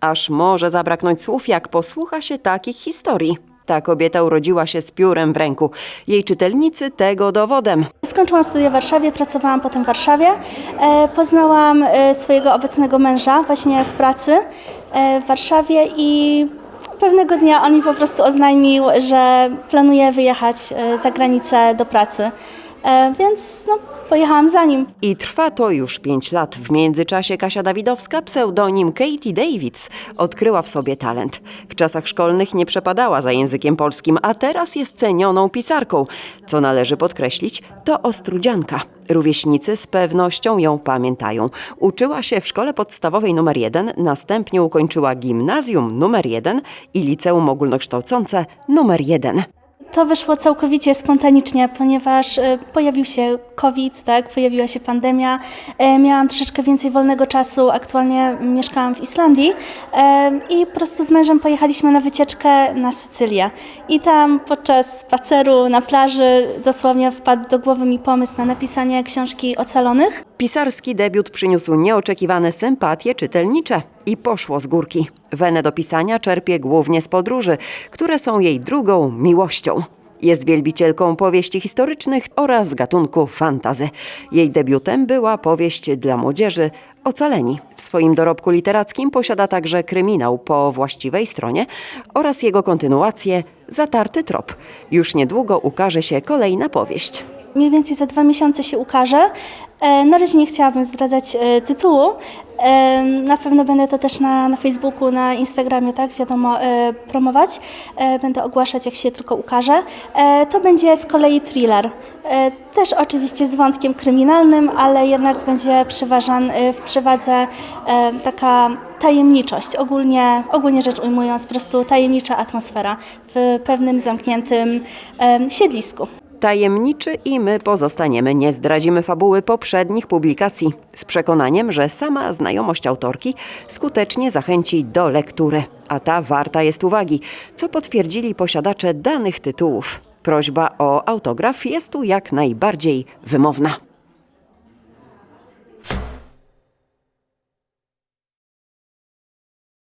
Aż może zabraknąć słów, jak posłucha się takich historii. Ta kobieta urodziła się z piórem w ręku. Jej czytelnicy tego dowodem. Skończyłam studia w Warszawie, pracowałam potem w Warszawie. E, poznałam e, swojego obecnego męża właśnie w pracy e, w Warszawie i pewnego dnia on mi po prostu oznajmił, że planuje wyjechać e, za granicę do pracy. E, więc no, pojechałam za nim. I trwa to już pięć lat. W międzyczasie Kasia Dawidowska, pseudonim Katie Davids, odkryła w sobie talent. W czasach szkolnych nie przepadała za językiem polskim, a teraz jest cenioną pisarką. Co należy podkreślić, to ostrudzianka. Rówieśnicy z pewnością ją pamiętają. Uczyła się w szkole podstawowej numer 1, następnie ukończyła gimnazjum numer 1 i liceum ogólnokształcące numer 1. To wyszło całkowicie spontanicznie, ponieważ e, pojawił się COVID, tak, pojawiła się pandemia. E, miałam troszeczkę więcej wolnego czasu. Aktualnie mieszkałam w Islandii e, i po prostu z mężem pojechaliśmy na wycieczkę na Sycylię. I tam podczas spaceru na plaży dosłownie wpadł do głowy mi pomysł na napisanie książki Ocalonych. Pisarski debiut przyniósł nieoczekiwane sympatie czytelnicze i poszło z górki. Wenę do pisania czerpie głównie z podróży, które są jej drugą miłością. Jest wielbicielką powieści historycznych oraz gatunku fantazy. Jej debiutem była powieść dla młodzieży Ocaleni. W swoim dorobku literackim posiada także kryminał po właściwej stronie oraz jego kontynuację Zatarty trop. Już niedługo ukaże się kolejna powieść. Mniej więcej za dwa miesiące się ukaże. E, Na razie nie chciałabym zdradzać e, tytułu. E, Na pewno będę to też na, na Facebooku, na Instagramie, tak, wiadomo, promować. Będę ogłaszać, jak się tylko ukaże. To będzie z kolei thriller. Też oczywiście z wątkiem kryminalnym, ale jednak będzie przeważan, w przewadze taka tajemniczość. Ogólnie, ogólnie rzecz ujmując, po prostu tajemnicza atmosfera w pewnym zamkniętym siedlisku. Tajemniczy i my pozostaniemy, nie zdradzimy fabuły poprzednich publikacji, z przekonaniem, że sama znajomość autorki skutecznie zachęci do lektury, a ta warta jest uwagi, co potwierdzili posiadacze danych tytułów. Prośba o autograf jest tu jak najbardziej wymowna.